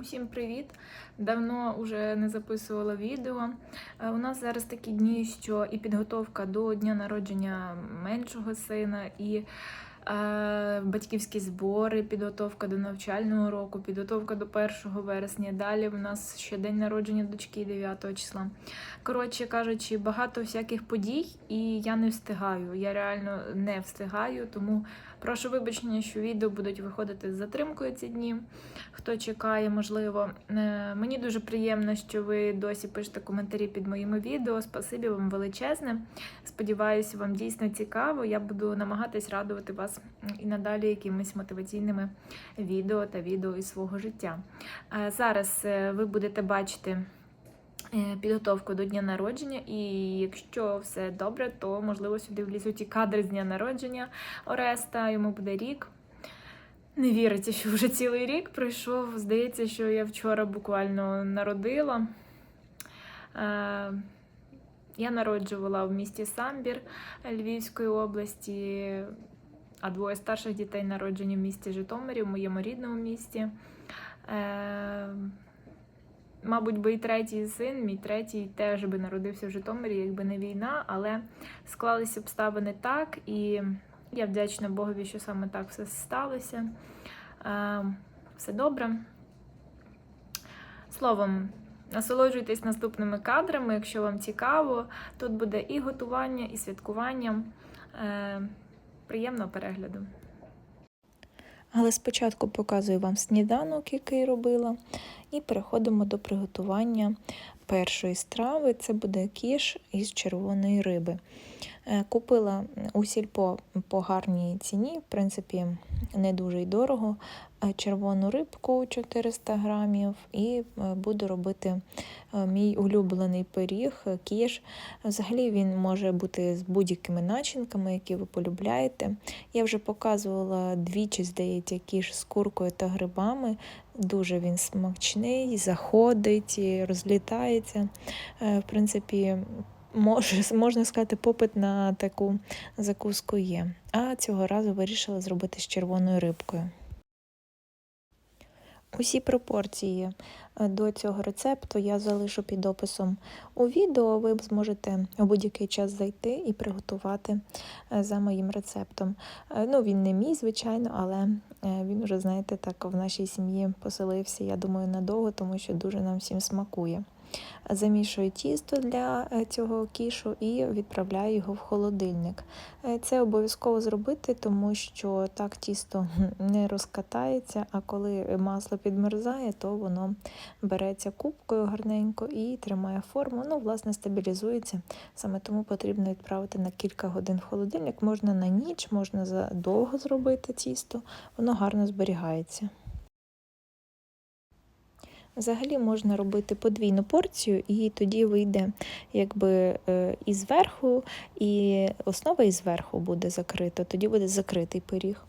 Усім привіт! Давно вже не записувала відео. Е, У нас зараз такі дні, що і підготовка до дня народження меншого сина, і е, батьківські збори, підготовка до навчального року, підготовка до 1 вересня. Далі в нас ще день народження дочки 9 числа. Коротше кажучи, багато всяких подій, і я не встигаю. Я реально не встигаю, тому прошу вибачення, що відео будуть виходити з затримкою ці дні хто чекає, можливо. Е, Мені дуже приємно, що ви досі пишете коментарі під моїми відео. Спасибі вам величезне. Сподіваюся, вам дійсно цікаво. Я буду намагатись радувати вас і надалі якимись мотиваційними відео та відео із свого життя. Е, Зараз е, ви будете бачити. Е, Підготовку до дня народження, і якщо все добре, то можливо сюди влізуть і кадри з дня народження Ореста. Йому буде рік. Не віриться, що вже цілий рік пройшов. Здається, що я вчора буквально народила. Е, Я народжувала в місті Самбір Львівської області, а двоє старших дітей народжені в місті Житомирі, в моєму рідному місті. Мабуть, би і третій син, мій третій теж би народився в Житомирі, якби не війна, але склалися обставини так, і я вдячна Богові, що саме так все сталося. Е, Все добре. Словом, насолоджуйтесь наступними кадрами, якщо вам цікаво. Тут буде і готування, і святкування. Е, Приємного перегляду. Але спочатку показую вам сніданок, який робила, і переходимо до приготування першої страви. Це буде кіш із червоної риби. Е, Купила у сільпо по гарній ціні, в принципі, не дуже й дорого. е, Червону рибку 400 грамів, і е, буду робити мій улюблений пиріг, кіш. Взагалі він може бути з будь-якими начинками, які ви полюбляєте. Я вже показувала двічі, здається, кіш з куркою та грибами. Дуже він смачний, заходить, розлітається. В принципі, може, можна сказати, попит на таку закуску є. А цього разу вирішила зробити з червоною рибкою. Усі пропорції е, до цього рецепту я залишу під описом у відео. Ви зможете у будь-який час зайти і приготувати е, за моїм рецептом. Е, Ну, він не мій, звичайно, але він вже, знаєте, так в нашій сім'ї поселився, я думаю, надовго, тому що дуже нам всім смакує. Замішую тісто для е, цього кішу і відправляю його в холодильник. Е, Це обов'язково зробити, тому що так тісто не розкатається, а коли масло підмерзає, то воно береться кубкою гарненько і тримає форму. Ну, власне, стабілізується. Саме тому потрібно відправити на кілька годин в холодильник. Можна на ніч, можна задовго зробити тісто, воно гарно зберігається. Взагалі можна робити подвійну порцію, і тоді вийде якби е, і зверху, і основа і зверху буде закрита, тоді буде закритий пиріг.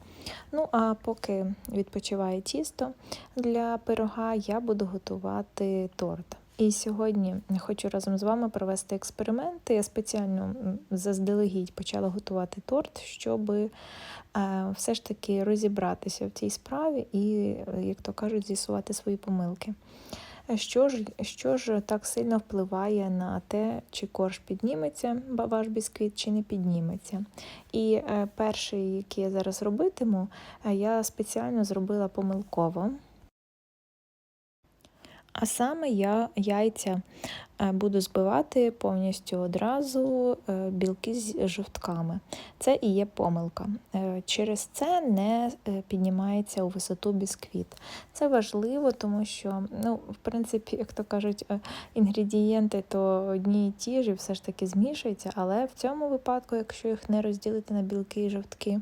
Ну, а поки відпочиває тісто для пирога, я буду готувати торт. І сьогодні хочу разом з вами провести експерименти. Я спеціально заздалегідь почала готувати торт, щоб е, все ж таки розібратися в цій справі і, е, як то кажуть, з'ясувати свої помилки. Що ж, що ж так сильно впливає на те, чи корж підніметься, ваш бісквіт, чи не підніметься? І е, перший, який я зараз робитиму, я спеціально зробила помилково. А саме я яйця е, буду збивати повністю одразу е, білки з жовтками. Це і є помилка. Е, Через це не піднімається у висоту бісквіт. Це важливо, тому що, ну, в принципі, як то кажуть, інгредієнти то одні і ті ж, і все ж таки змішуються, але в цьому випадку, якщо їх не розділити на білки і жовтки,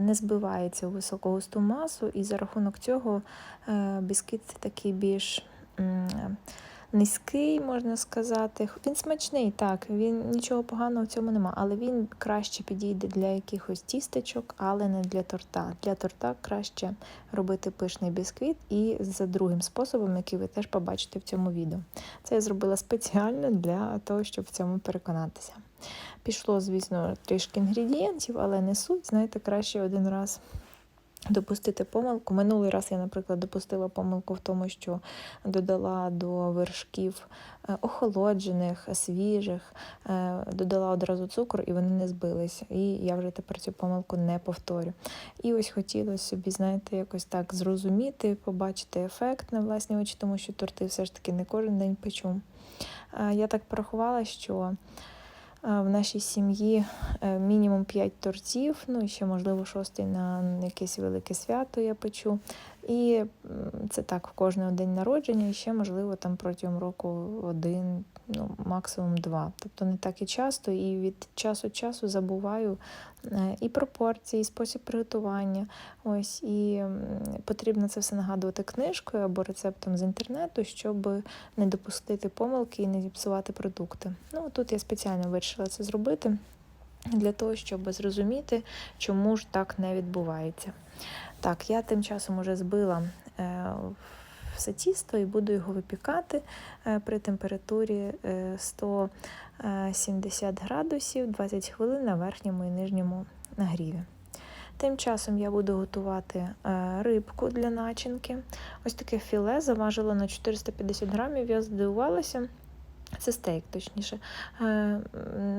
не збивається у високу густу масу, і за рахунок цього е, бісквіт такий більш низький, можна сказати. Він смачний, так, він нічого поганого в цьому нема, але він краще підійде для якихось тістечок, але не для торта. Для торта краще робити пишний бісквіт і за другим способом, який ви теж побачите в цьому відео. Це я зробила спеціально для того, щоб в цьому переконатися. Пішло, звісно, трішки інгредієнтів, але не суть, знаєте, краще один раз допустити помилку. Минулий раз я, наприклад, допустила помилку в тому, що додала до вершків е, охолоджених, свіжих, е, додала одразу цукор, і вони не збилися. І я вже тепер цю помилку не повторю. І ось хотілося собі, знаєте, якось так зрозуміти, побачити ефект на власні очі, тому що торти все ж таки не кожен день печу. Е, Я так порахувала, що в нашій сім'ї е, мінімум 5 тортів, ну і ще, можливо, шостий на якесь велике свято я печу. І це так в кожний день народження, і ще, можливо, там протягом року один, ну, максимум два. Тобто не так і часто, і від часу до часу забуваю е, і пропорції, і спосіб приготування. Ось, і потрібно це все нагадувати книжкою або рецептом з інтернету, щоб не допустити помилки і не зіпсувати продукти. Ну, тут я спеціально вирішила це зробити для того, щоб зрозуміти, чому ж так не відбувається. Так, я тим часом уже збила е, все тісто і буду його випікати е, при температурі е, 170 градусів 20 хвилин на верхньому і нижньому нагріві. Тим часом я буду готувати е, рибку для начинки. Ось таке філе заважило на 450 грамів. Я здивувалася. Це стейк, точніше. Е,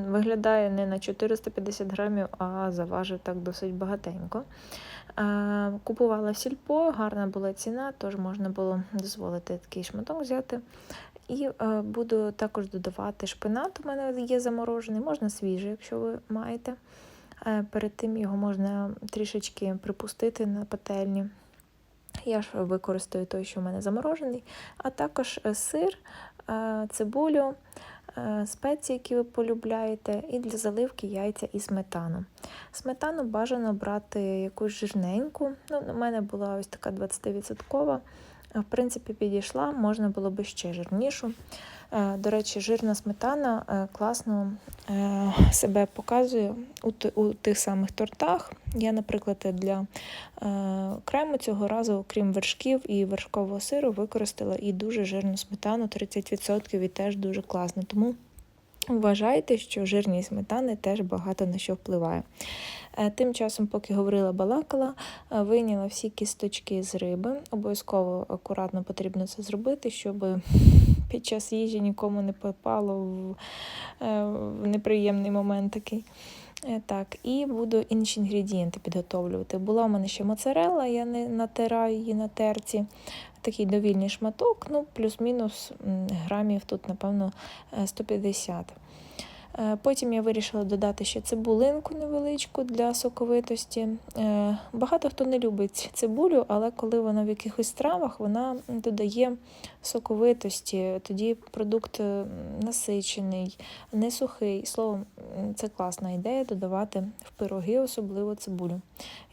Виглядає не на 450 грамів, а заважив так досить багатенько. Е, Купувала в сільпо, гарна була ціна, тож можна було дозволити такий шматок взяти. І е, буду також додавати шпинат. У мене є заморожений, можна свіжий, якщо ви маєте. Перед тим його можна трішечки припустити на пательні. Я ж використаю той, що в мене заморожений, а також сир, цибулю, е, спеції, які ви полюбляєте, і для заливки яйця і сметану. Сметану бажано брати якусь жирненьку. Ну, у мене була ось така 20%. В принципі, підійшла, можна було би ще жирнішу. Е, До речі, жирна сметана е, класно е, себе показує у, тих самих тортах. Я, наприклад, для крему цього разу, окрім вершків і вершкового сиру, використала і дуже жирну сметану 30% і теж дуже класно. Тому вважайте, що жирність сметани теж багато на що впливає. Е, Тим часом, поки говорила балакала, е, вийняла всі кісточки з риби. Обов'язково акуратно потрібно це зробити, щоб під час їжі нікому не попало в, е, неприємний момент такий. Так, і буду інші інгредієнти підготовлювати. Була у мене ще моцарелла, я не натираю її на терці. Такий довільний шматок, ну, плюс-мінус грамів тут, напевно, е, 150. Е, Потім я вирішила додати ще цибулинку невеличку для соковитості. Е, Багато хто не любить цибулю, але коли вона в якихось стравах, вона додає соковитості, тоді продукт е, насичений, не сухий. Словом, це класна ідея додавати в пироги, особливо цибулю.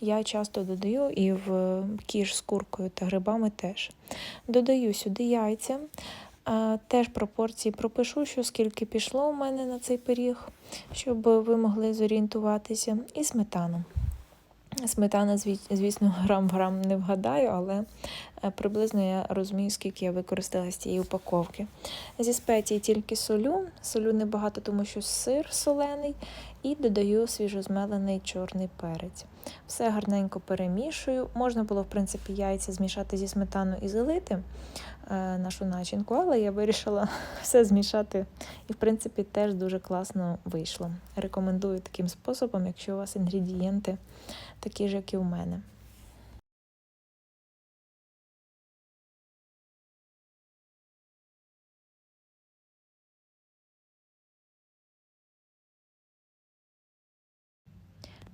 Я часто додаю і в кіш з куркою та грибами теж. Додаю сюди яйця. Теж пропорції пропишу, що скільки пішло у мене на цей пиріг, щоб ви могли зорієнтуватися, і сметану. Сметана, звісно, грам в грам не вгадаю, але е, приблизно я розумію, скільки я використала з цієї упаковки. Зі спецій тільки солю, солю небагато, тому що сир солений, і додаю свіжозмелений чорний перець. Все гарненько перемішую. Можна було, в принципі, яйця змішати зі сметаною і залити е, нашу начинку, але я вирішила все змішати і, в принципі, теж дуже класно вийшло. Рекомендую таким способом, якщо у вас інгредієнти такі ж, як і у мене.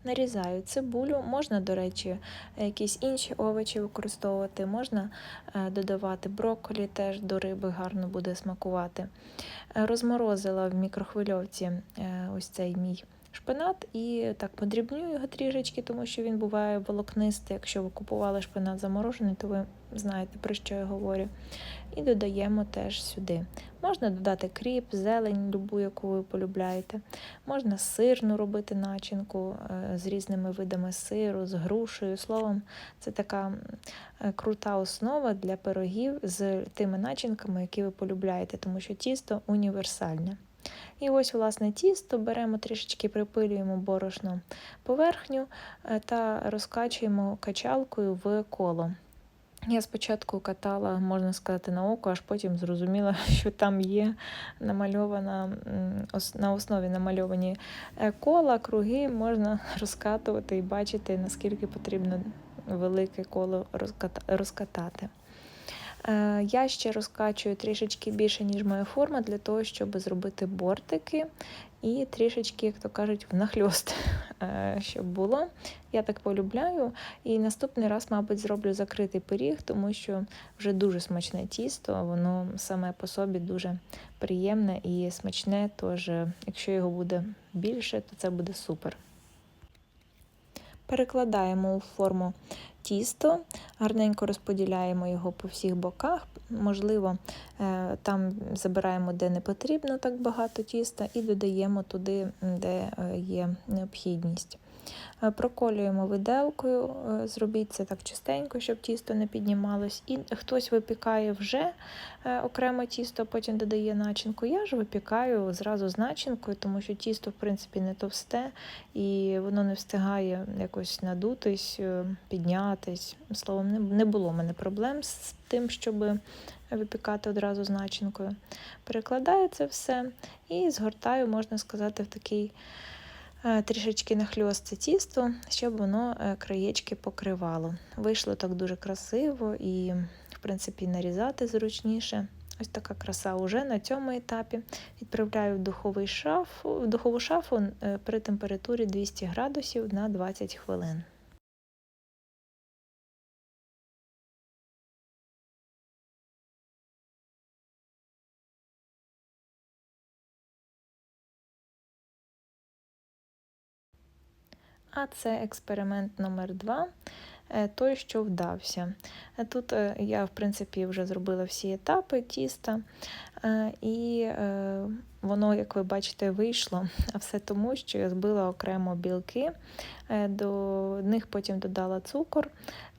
Нарізаю цибулю, можна, до речі, якісь інші овочі використовувати, можна е, додавати брокколі, теж до риби гарно буде смакувати. Е, Розморозила в мікрохвильовці е, ось цей мій шпинат і так подрібню його трішечки, тому що він буває волокнистий. Якщо ви купували шпинат заморожений, то ви знаєте, про що я говорю. І додаємо теж сюди. Можна додати кріп, зелень, любу, яку ви полюбляєте. Можна сирну робити начинку е, з різними видами сиру, з грушею. Словом, це така е, крута основа для пирогів з тими начинками, які ви полюбляєте, тому що тісто універсальне. І ось, власне, тісто беремо трішечки припилюємо борошно поверхню е, та розкачуємо качалкою в коло. Я спочатку катала, можна сказати, на око, аж потім зрозуміла, що там є намальована на основі намальовані е, кола, круги, можна розкатувати і бачити, наскільки потрібно велике коло розката- розкатати. Е, Я ще розкачую трішечки більше, ніж моя форма, для того, щоб зробити бортики і трішечки, як то кажуть, внахльост, е, щоб було. Я так полюбляю. І наступний раз, мабуть, зроблю закритий пиріг, тому що вже дуже смачне тісто, воно саме по собі дуже приємне і смачне. Тож, якщо його буде більше, то це буде супер. Перекладаємо у форму тісто, гарненько розподіляємо його по всіх боках. Можливо, е, там забираємо, де не потрібно так багато тіста, і додаємо туди, де е, є необхідність. Е, Проколюємо виделкою, е, зробіть це так частенько, щоб тісто не піднімалось. І хтось випікає вже е, окремо тісто, потім додає начинку. Я ж випікаю зразу з начинкою, тому що тісто, в принципі, не товсте і воно не встигає якось надутись, піднятись. Словом, не- було в мене проблем з тим, щоб випікати одразу з начинкою. Перекладаю це все і згортаю, можна сказати, в такий трішечки нахльост це тісто, щоб воно е, краєчки покривало. Вийшло так дуже красиво і, в принципі, нарізати зручніше. Ось така краса уже на цьому етапі. Відправляю в духовий шафу, в духову шафу е, при температурі 200 градусів на 20 хвилин. А це експеримент номер два, е, той, що вдався. Е, Тут е, я, в принципі, вже зробила всі етапи тіста, і воно, як ви бачите, вийшло. А все тому, що я збила окремо білки, до них потім додала цукор,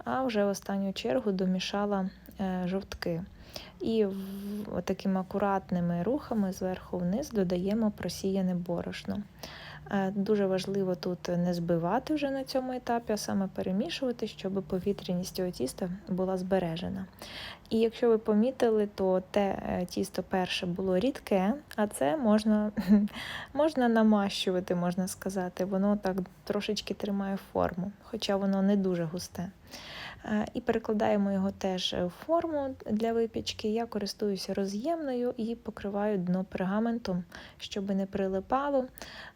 а вже в останню чергу домішала жовтки. І такими акуратними рухами зверху вниз додаємо просіяне борошно. Е, Дуже важливо тут не збивати вже на цьому етапі, а саме перемішувати, щоб повітряність цього тіста була збережена. І якщо ви помітили, то те е, тісто перше було рідке, а це можна, можна намащувати, можна сказати. Воно так трошечки тримає форму, хоча воно не дуже густе. Е, І перекладаємо його теж в форму для випічки. Я користуюся роз'ємною і покриваю дно пергаментом, щоб не прилипало.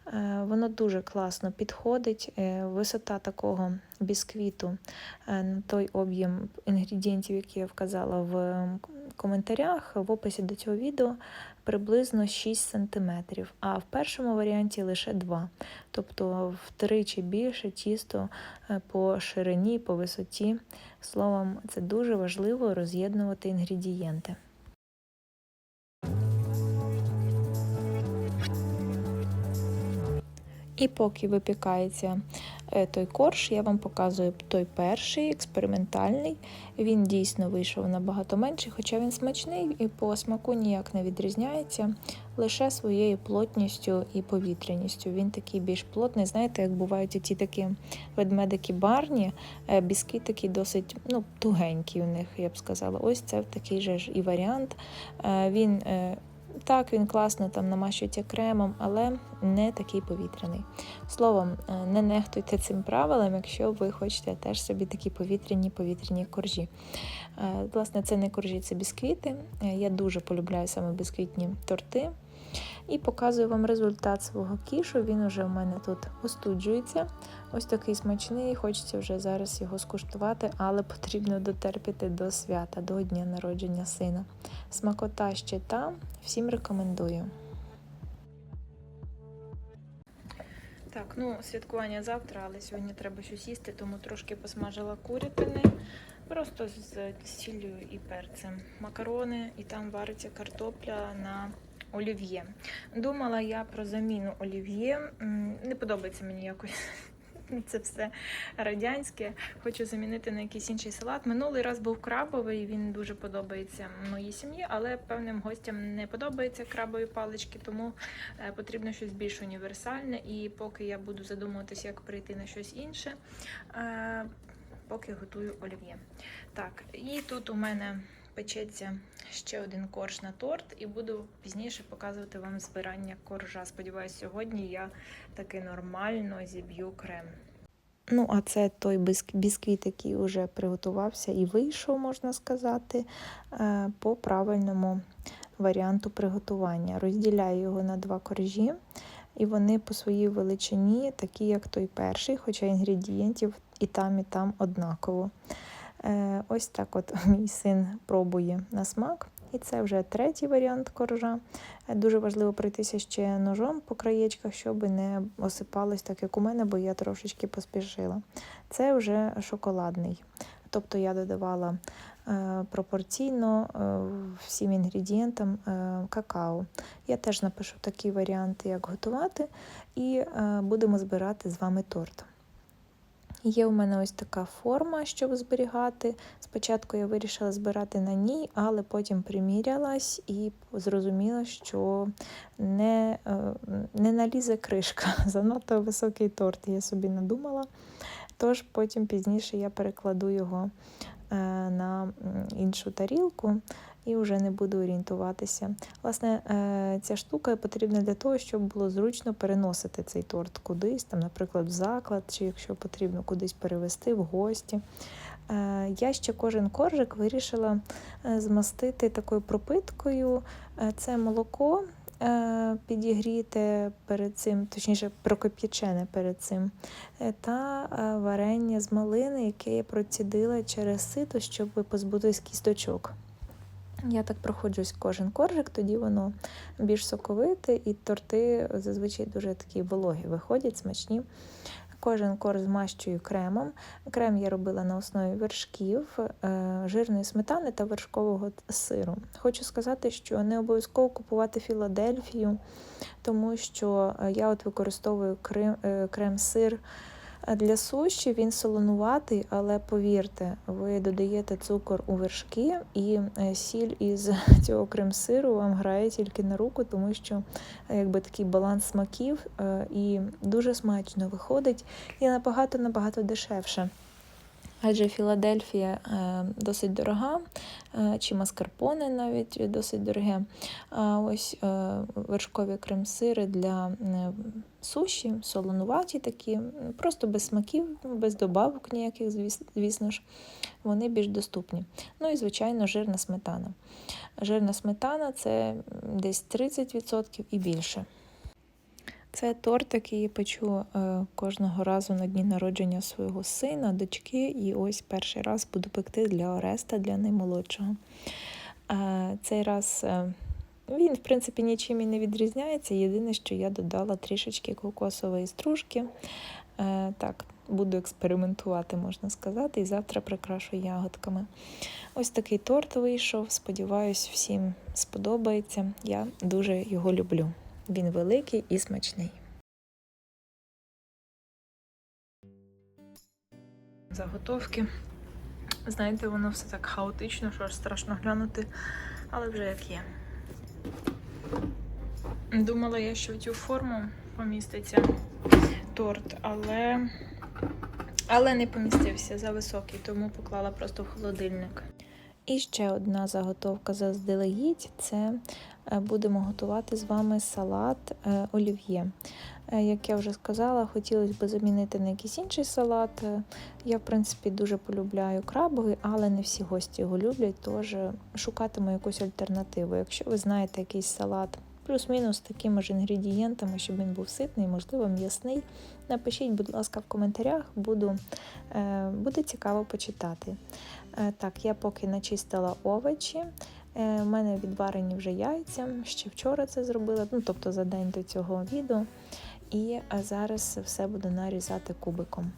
Е, Воно дуже класно підходить. Е, Висота такого бісквіту на той об'єм інгредієнтів, які я вказала в коментарях, в описі до цього відео приблизно 6 см, а в першому варіанті лише 2 тобто втричі більше тісто е, по ширині, по висоті. Словом, це дуже важливо роз'єднувати інгредієнти. І поки випікається е, той корж, я вам показую той перший експериментальний. Він дійсно вийшов набагато менший, хоча він смачний і по смаку ніяк не відрізняється, лише своєю плотністю і повітряністю. Він такий більш плотний. Знаєте, як бувають ті такі ведмедики барні, е, бісквіт такий досить ну, тугенький у них, я б сказала. Ось це такий же ж і варіант. Е, Він так, він класно там намащується кремом, але не такий повітряний. Словом, е, не нехтуйте цим правилом, якщо ви хочете теж собі такі повітряні повітряні коржі. Е, Власне, це не коржі, це бісквіти. Е, Я дуже полюбляю саме бісквітні торти. І показую вам результат свого кішу. Він уже в мене тут остуджується. Ось такий смачний, хочеться вже зараз його скуштувати, але потрібно дотерпіти до свята, до дня народження сина. Смакота ще там. Всім рекомендую. Так, ну святкування завтра, але сьогодні треба щось їсти, тому трошки посмажила курятини. Просто з сіллю і перцем. Макарони, і там вариться картопля на олів'є. Думала я про заміну олів'є. Не подобається мені якось Це все радянське. Хочу замінити на якийсь інший салат. Минулий раз був крабовий, він дуже подобається моїй сім'ї, але певним гостям не подобаються крабові палички, тому е, потрібно щось більш універсальне. І поки я буду задумуватися, як перейти на щось інше, е, поки готую олів'є. Так, і тут у мене печеться ще один корж на торт, і буду пізніше показувати вам збирання коржа. Сподіваюсь, сьогодні я таки нормально зіб'ю крем. Ну, а це той бісквіт, який вже приготувався і вийшов, можна сказати, е, по правильному варіанту приготування. Розділяю його на два коржі, і вони по своїй величині такі, як той перший, хоча інгредієнтів і там, і там однаково. Е, Ось так от мій син пробує на смак. І це вже третій варіант коржа. Е, Дуже важливо пройтися ще ножом по краєчках, щоб не осипалось так, як у мене, бо я трошечки поспішила. Це вже шоколадний. Тобто я додавала е, пропорційно всім інгредієнтам какао. Я теж напишу такі варіанти, як готувати, і будемо збирати з вами торт. Є у мене ось така форма, щоб зберігати. Спочатку я вирішила збирати на ній, але потім примірялась і зрозуміла, що не, е, не налізе кришка. Занадто високий торт я собі надумала. Тож потім пізніше я перекладу його е, на іншу тарілку і вже не буду орієнтуватися. Власне, е, ця штука потрібна для того, щоб було зручно переносити цей торт кудись, там, наприклад, в заклад, чи якщо потрібно кудись перевезти в гості. Е, Я ще кожен коржик вирішила е, змастити такою пропиткою. Це молоко підігріте перед цим, точніше, прокип'ячене перед цим, та варення з малини, яке я процідила через сито, щоб позбутись кісточок. Я так проходжусь кожен коржик, тоді воно більш соковите, і торти зазвичай дуже такі вологі виходять, смачні. Кожен корж змащую кремом. Крем я робила на основі вершків, е, жирної сметани та вершкового сиру. Хочу сказати, що не обов'язково купувати Філадельфію, тому що е, я от використовую крем, е, крем-сир е, для суші. Він солонуватий, але повірте, ви додаєте цукор у вершки, і е, сіль із цього крем-сиру вам грає тільки на руку, тому що е, якби такий баланс смаків е, і дуже смачно виходить і набагато набагато дешевше. Адже Філадельфія е, досить дорога, е, чи маскарпоне навіть досить дороге. А ось е, вершкові крем-сири для суші, солонуваті такі, просто без смаків, без добавок ніяких, звісно ж, вони більш доступні. Ну і, звичайно, жирна сметана. Жирна сметана це десь 30% і більше. Це торт, який я печу е, кожного разу на дні народження свого сина, дочки, і ось перший раз буду пекти для Ореста, для наймолодшого. Е, Цей раз е, він, в принципі, нічим і не відрізняється. Єдине, що я додала трішечки кокосової стружки. Так, буду експериментувати, можна сказати, і завтра прикрашу ягодками. Ось такий торт вийшов. Сподіваюсь, всім сподобається. Я дуже його люблю. Він великий і смачний. Заготовки. Знаєте, воно все так хаотично, що аж страшно глянути, але вже як є. Думала я, що в цю форму поміститься торт, але, але не помістився за високий, тому поклала просто в холодильник. І ще одна заготовка заздалегідь це будемо готувати з вами салат е, олів'є. Е, Як я вже сказала, хотілося б замінити на якийсь інший салат. Е, Я, в принципі, дуже полюбляю крабовий, але не всі гості його люблять, тож е, шукатиму якусь альтернативу. Якщо ви знаєте якийсь салат плюс-мінус з такими ж інгредієнтами, щоб він був ситний, можливо, м'ясний, напишіть, будь ласка, в коментарях, буду, е, буде цікаво почитати. Е, Так, я поки начистила овочі. Е, У мене відварені вже яйця. Ще вчора це зробила, ну тобто за день до цього відео. І е, зараз все буду нарізати кубиком.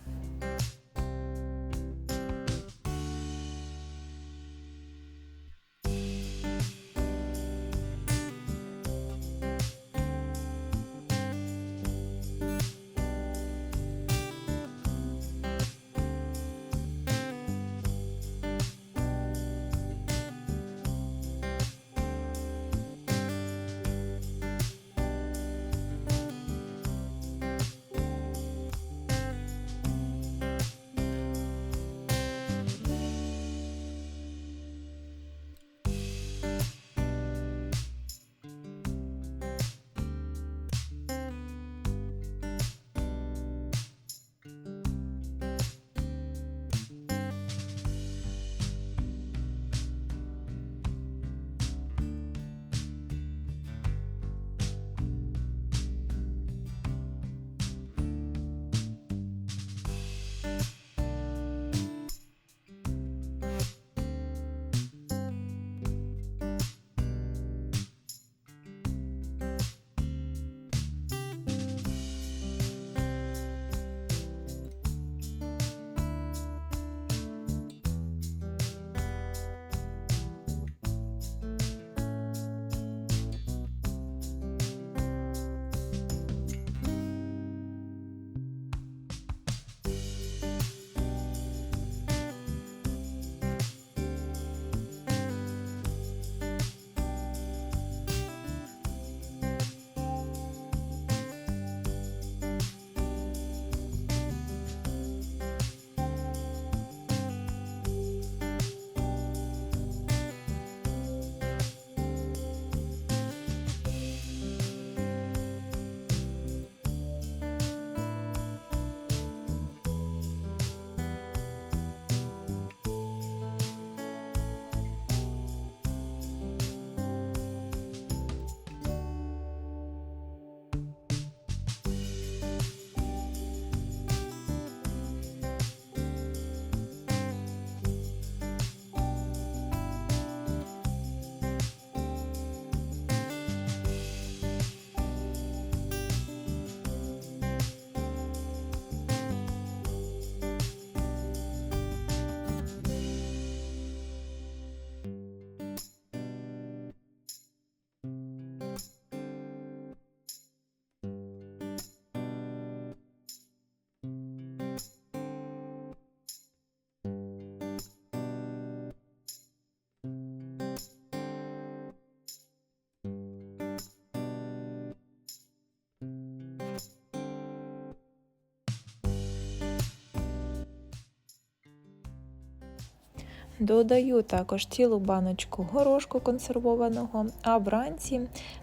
Додаю також цілу баночку горошку консервованого, а вранці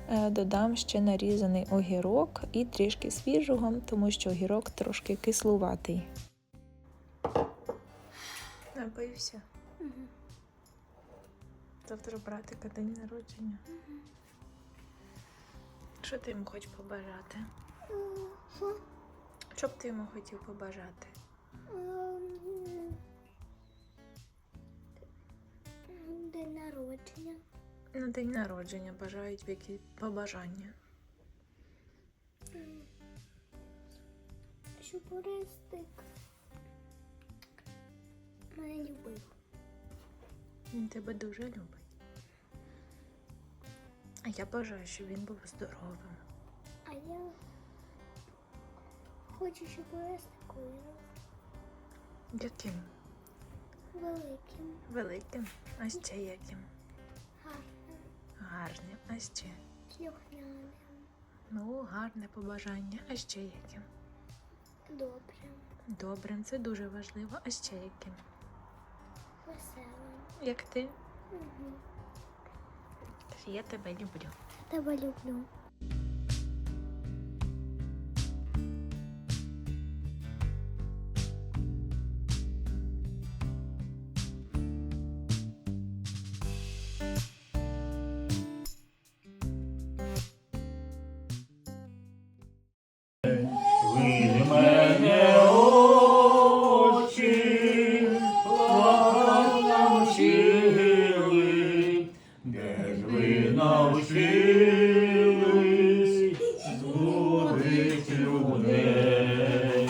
е, додам ще нарізаний огірок і трішки свіжого, тому що огірок трошки кислуватий. Напився. Завтра братика день народження. Що ти йому хочеш побажати? Що? Що б ти йому хотів побажати? Народження. На день народження бажають які побажання. Щоб Орестик мене любив. Він тебе дуже любить. А я бажаю, щоб він був здоровим. А я хочу, щоб Орестик вирос Яким? великим, Великим, а ще яким? Гарним, а ще. Слухняне. Ну, гарне побажання, а ще яке? добрим, Добрим, це дуже важливо, а ще яким? веселим. Як ти? Угу. Я тебе люблю. Тебе люблю.